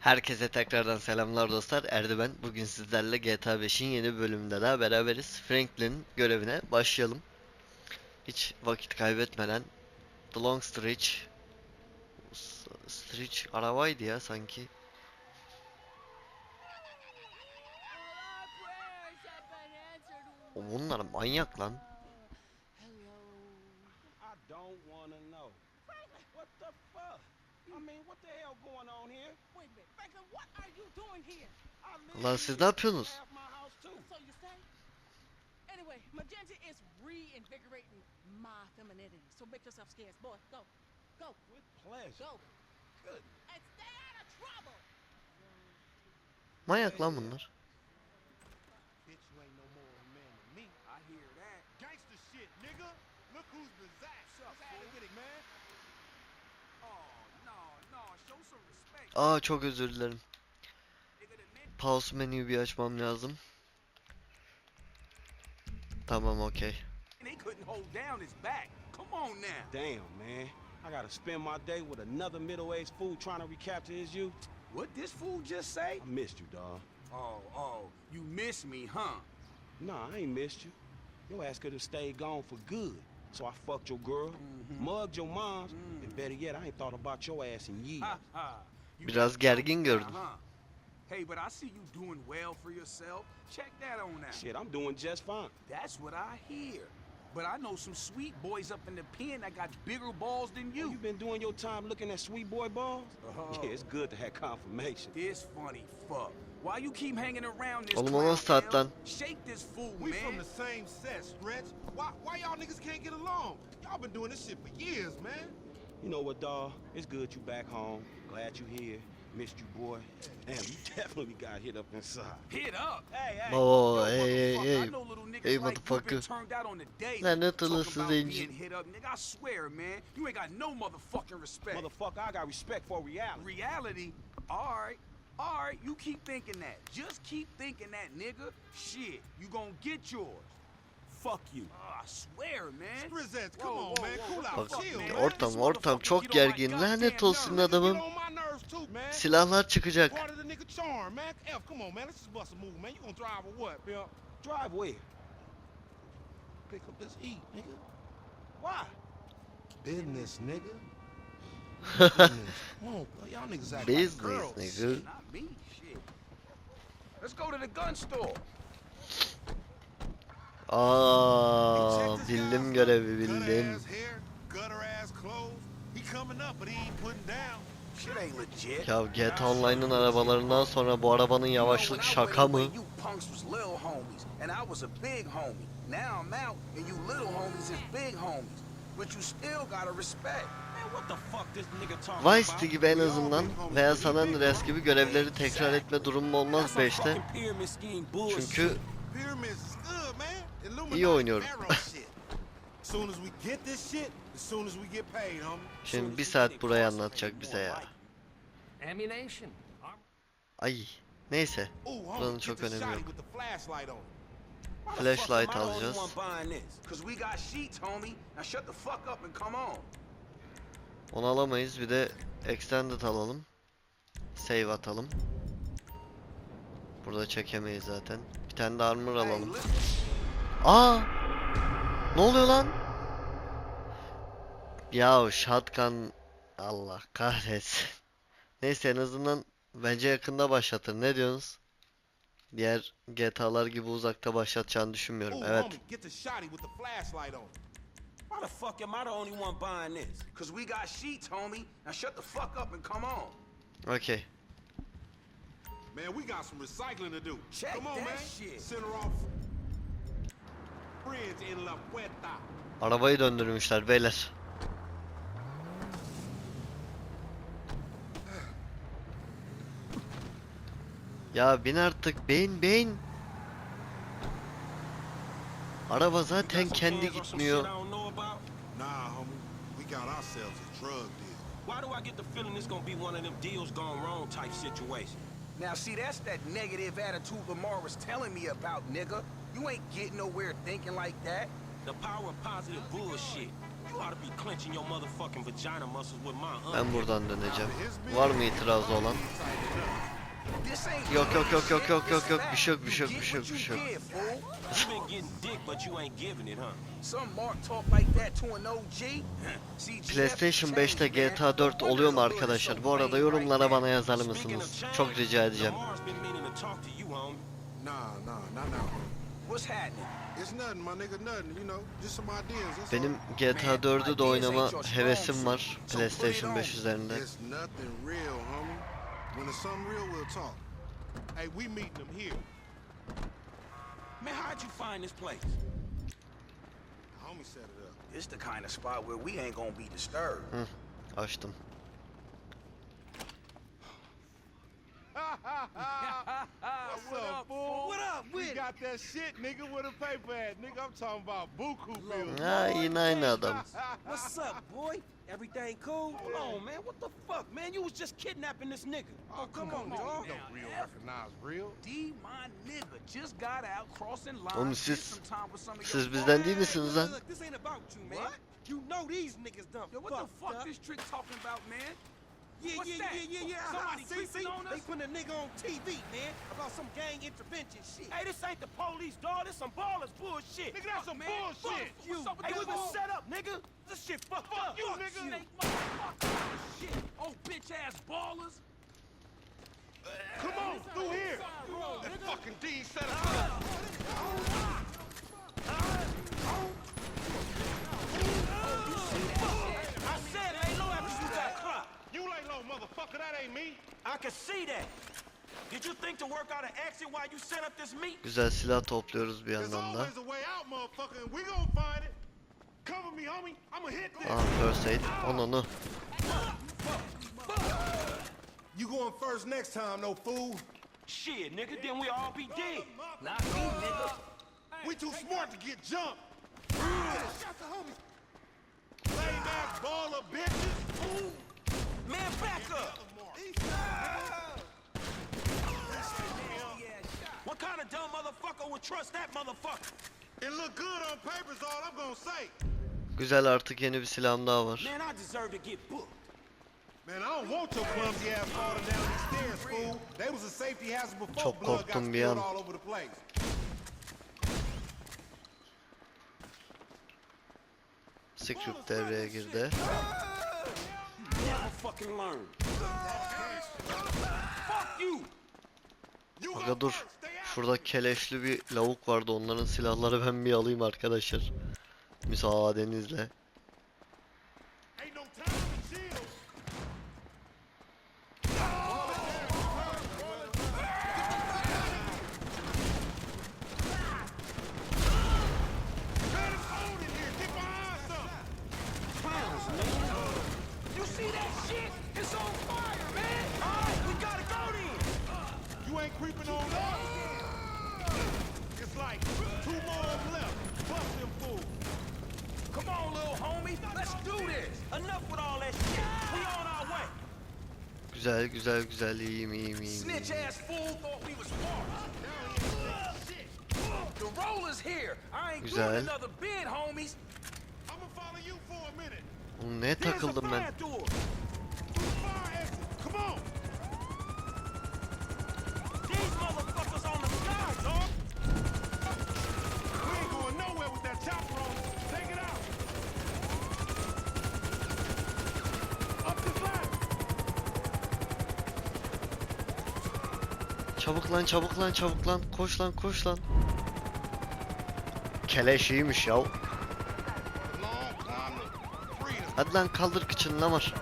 Herkese tekrardan selamlar dostlar. Erdi ben. Bugün sizlerle GTA 5'in yeni bölümünde daha beraberiz. Franklin görevine başlayalım. Hiç vakit kaybetmeden The Long Stretch Stretch arabaydı ya sanki. O bunlar manyak lan. I don't want to know. What the fuck? Lan here. siz ne yapıyorsunuz? Anyway, Magenta is reinvigorating my femininity. So make yourself scarce, boy. Go, go, With pleasure. go, Good. and stay out of trouble. Manyak lan bunlar. Bitch, you ain't no more of a man than me. I hear that. Gangsta shit, nigga. Look who's possessed. What's happening man? Oh, no, no, show some respect. Aa çok özür dilerim. Pause menüyü bir açmam lazım. Tamam okey. he couldn't hold down his back. Come on now. Damn, man. I gotta spend my day with another middle-aged fool trying to recapture his youth. What this fool just say? I missed you, dawg. Oh, oh, you miss me, huh? Nah, I ain't missed you. Your ass could have stayed gone for good. So I fucked your girl, Mm-hmm. mugged your moms, and better yet, I ain't thought about your ass in years. Ha ha. You Biraz got gergin jokes gördüm. now, huh? Hey, but I see you doing well for yourself. Check that on out. Shit, I'm doing just fine. That's what I hear. But I know some sweet boys up in the pen that got bigger balls than You you. been doing your time looking at sweet boy balls? Oh. Yeah, it's good to have confirmation. This funny fuck. Why you keep hanging around this Oğlum o clown, nasıl saat L? lan? Shake this fool, We from the same set, Stretch. Why, why y'all niggas can't get along? Y'all been doing this shit for years, man. You know what, dawg? It's good you back home. Glad you here. Missed you, boy. Damn, you definitely got hit up inside. Hit up. Hey, hey. Oo, Yo, hey, hey, motherfucker, hey. I know little niggas Hey, motherfucker. been turned out on the day. Lanet Talk olası about zenci. being hit up, nigga. I swear, man. You ain't got no motherfucking respect. Motherfucker, I got respect for reality. Reality? Alright. Alright, you keep thinking that. Just keep thinking that, nigga. Shit, you gonna get yours. Fuck you. Oh, I swear, man. Strizette, come Whoa, on, whoa, man. Cool out, Bak fuck, chill, man? ortam ortam çok gergin. Lanet olsun adamım. Silahlar çıkacak. Part of the nigga charm, man. F, come on, man. Let's just bust a move, man. You gonna drive or what, pimp? Drive where? Pick up this heat, nigga. Why? Business, nigga. Business. Come on, bro. Y'all niggas act like Business girls. nigga. Me, shit. Let's go to the gun store. Aa, bildim görevi bildim. ass hair, gutter ass clothes. He coming up, but he ain't putting down. Shit ain't legit. Ya GTA Online'ın arabalarından sonra bu arabanın yavaşlık şaka mı? Vice gibi en azından veya San Andreas gibi görevleri tekrar etme durumu olmaz That's some 5'te. fucking pyramid scheme bullshit. Çünkü İyi oynuyorum. Şimdi bir saat burayı anlatacak bize ya. Ay neyse Buranın çok önemi yok. flashlight alacağız. Onu alamayız bir de Extended alalım. Save atalım. Burada çekemeyiz zaten. Bir tane de armor alalım. Aa! Ne oluyor lan? Ya shotgun Allah kahretsin. Neyse en azından bence yakında başlatır. Ne diyorsunuz? Diğer GTA'lar gibi uzakta başlatacağını düşünmüyorum. Evet. Why the fuck am I the only one buying this? Cause we got sheets, homie. Now shut the fuck up and come on. Okey. Man, we got some recycling to do. Check Come on, that man. shit. Send her off. Bridge in La Puerta. Arabayı döndürmüşler beyler. Ya bin artık bin bin. Araba zaten kendi gitmiyor. We got ourselves a drug deal. Why do I get the feeling this gonna be one of them deals gone wrong type situation? Now see, that's that negative attitude Lamar was telling me about, nigga. You ain't getting nowhere thinking like that. The power of positive bullshit. You ought to be clenching your motherfucking vagina muscles with my. Ben buradan döneceğim. Var mı itirazı olan? This ain't Yok, yok, yok, yok, yok, yok, yok. Bir şey yok, bir şey yok, bir şey yok, bir şey yok. You been getting dick, but you ain't giving it, huh? Some mark talk like that to an OG. PlayStation changed, 5'te man. GTA 4 Wonder oluyor mu arkadaşlar? Bu arada yorumlara bana yazar mısınız? Çok rica edeceğim. Benim. GTA 4'ü de oynama hevesim var PlayStation 5 üzerinde. It's nothing real, homie. When it's something real, we'll talk. Hey, we meeting them here. Man, how'd you find this place? The Homie set it up. It's the kind of spot where we ain't gonna be disturbed. Açtım. What's up, fool? What up, We got that shit, nigga, with a paper at. Nigga, I'm talking about buku bills. Ha yine aynı adam. What's up, boy? Everything cool? Come on, man. What the fuck, man? You was just kidnapping this nigga. Oh, oh come on, dog. Don't real recognize real. D, my nigga, just got out crossing lines. Oğlum spent siz- some time with some of Siz your bizden değil misiniz lan? Look, this ain't about you, man. What? You know these niggas done Yo, what the fuck up. this trick talking about, man? Yeah, What's yeah, that? yeah, yeah, yeah. Somebody uh-huh. see, creeping see? on us? They put a nigga on TV, man, about some gang intervention shit. Hey, this ain't the police, dog. This some ballers bullshit. Nigga, that's some man. bullshit. Fuck you. What's up with hey, that we been set up, nigga. This shit fucked up. you, Fuck nigga. snake Shit, oh bitch ass ballers. Come on, through here. That fucking D set us ah. up. Ah. Ah. Oh, I said motherfucker. That ain't me. I can see that. Did you think to work out an exit while you set up this meet? Güzel silah topluyoruz bir yandan da. always a way out, motherfucker, and we gonna find it. Cover me, homie. I'ma hit this. Aha first aid. Onunu. You going first next time, no fool. Shit, nigga, then we all be dead. Not me, nigga. We too smart to get jumped. Lame ass baller bitches. Man, back up. What kind of dumb motherfucker would trust that motherfucker? It look good on paper is all I'm gonna say. Güzel artık yeni bir silahım daha var. Man, I deserve to get booked. Man, I don't want your clumsy ass falling down these stairs, fool. They was a safety hazard before Çok blood got korktum bir spilled an. all over the place. Script devreye girdi. Aga dur. Şurada keleşli bir lavuk vardı. Onların silahları ben bir alayım arkadaşlar. Müsaadenizle. Ain't no time to chill. Man, it's cold in here. Get behind something. Clowns, man. You see that shit? It's on fire, man. All right, we gotta go then. You ain't creeping on us. It's like two more left. Bust them fools. Come on, little homie. Let's do this. Enough with all that shit. We on our way. Güzel güzel güzel iyiyim iyiyim iyiyim. Snitch ass fool thought we was. The roller's here. I ain't Güzel. doing another bid, homies. I'ma follow you for a minute. Oğlum neye takıldım ben? These motherfuckers on the sky, dog. We ain't going nowhere with that chopper on. us. Take it out. Up this ladder. Çabuk lan çabuk lan çabuk lan. Koş lan koş lan. Keleş iyiymiş ya. Long time to freedom. Hadi lan kaldır kıçını Lamar.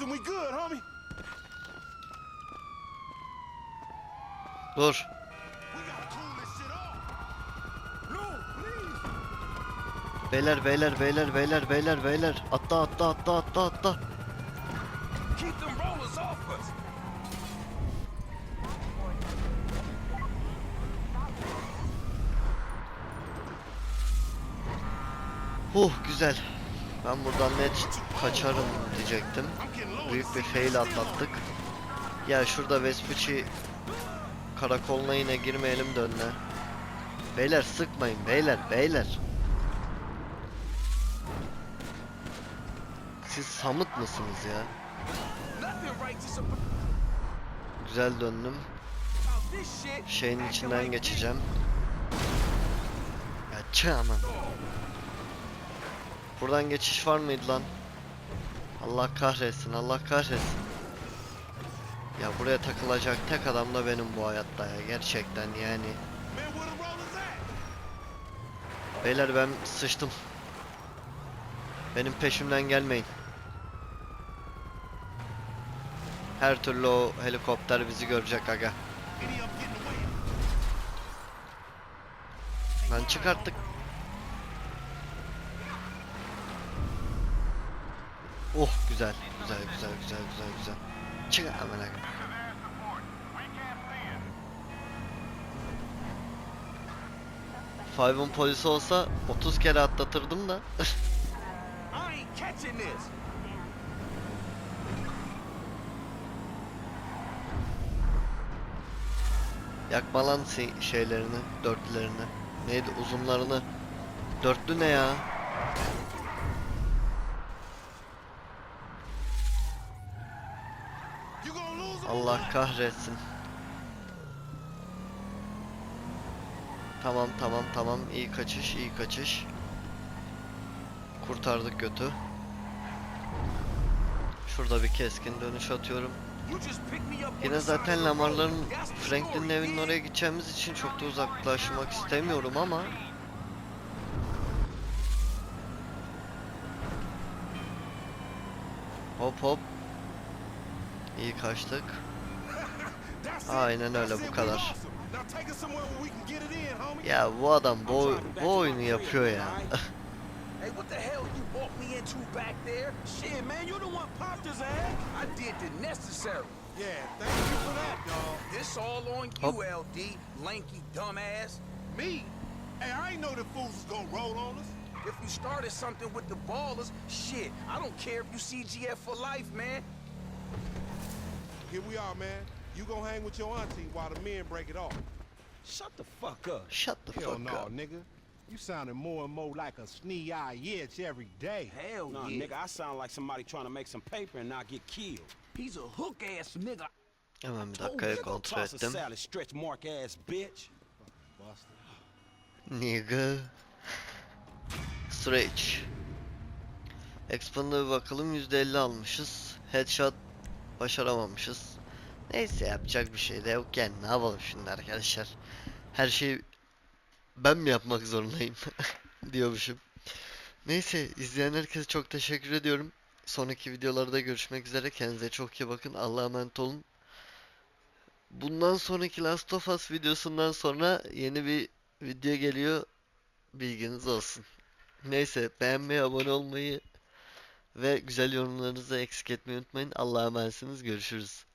and we good, homie. Dur. Beyler beyler beyler beyler beyler beyler atla atla atla atla atla. Oh güzel. Ben buradan net kaçarım diyecektim. Büyük bir fail atlattık. Ya şurada Vespucci karakoluna yine girmeyelim de önüne. Beyler sıkmayın beyler beyler. Siz samut mısınız ya? Güzel döndüm. Şeyin içinden geçeceğim. Ya çı aman. Buradan geçiş var mıydı lan? Allah kahretsin, Allah kahretsin. Ya buraya takılacak tek adam da benim bu hayatta ya gerçekten yani. Beyler ben sıçtım. Benim peşimden gelmeyin. Her türlü o helikopter bizi görecek aga. Lan çıkarttık. Oh güzel, güzel, güzel, güzel, güzel, güzel. Çık aman aga. Five'ın polisi olsa 30 kere atlatırdım da. Yakma lan şeylerini, dörtlülerini. Neydi uzunlarını. Dörtlü ne ya? You gonna lose them? Allah kahretsin. Tamam tamam tamam iyi kaçış iyi kaçış. Kurtardık götü. Şurada bir keskin dönüş atıyorum. Yine zaten. Lamar'ların Franklin'in evinin oraya gideceğimiz için çok da uzaklaşmak istemiyorum ama Hop hop. İyi kaçtık. Aynen öyle, bu kadar. Ya bu adam bu, bu oyunu yapıyor ya. Hey, what the hell you walked me into back there? Shit, man, you the one popped his ass. I did the necessary. Yeah, thank you for that, dog. This all on Hop. you, LD, lanky dumbass. Me? Hey, I ain't know the fools was gonna roll on us. If you started something with the ballers, shit, I don't care if you CGF for life, man. Here we are, man. You gonna hang with your auntie while the men break it off. Shut the fuck up. Shut the Hell fuck no, up. nigga. You sounding more and more like a snee-eye itch every day. Hell Nah, yeah. nigga, I sound like somebody trying to make some paper and not get killed. He's a hook ass nigga. Hemen bir Oh, dakikaya nigga, kontrol toss a ettim. salad, stretch mark ass bitch. Buster. Nigga. Stretch. Expander'a bir bakalım %50 almışız. Headshot başaramamışız. Neyse yapacak bir şey de yok yani ne yapalım şimdi arkadaşlar. Her şeyi ben mi yapmak zorundayım diyormuşum. Neyse izleyen herkese çok teşekkür ediyorum. Sonraki videolarda görüşmek üzere. Kendinize çok iyi bakın. Allah'a emanet olun. Bundan sonraki Last of Us videosundan sonra yeni bir video geliyor. Bilginiz olsun. Neyse beğenmeyi, abone olmayı ve güzel yorumlarınızı eksik etmeyi unutmayın. Allah'a emanetsiniz. Görüşürüz.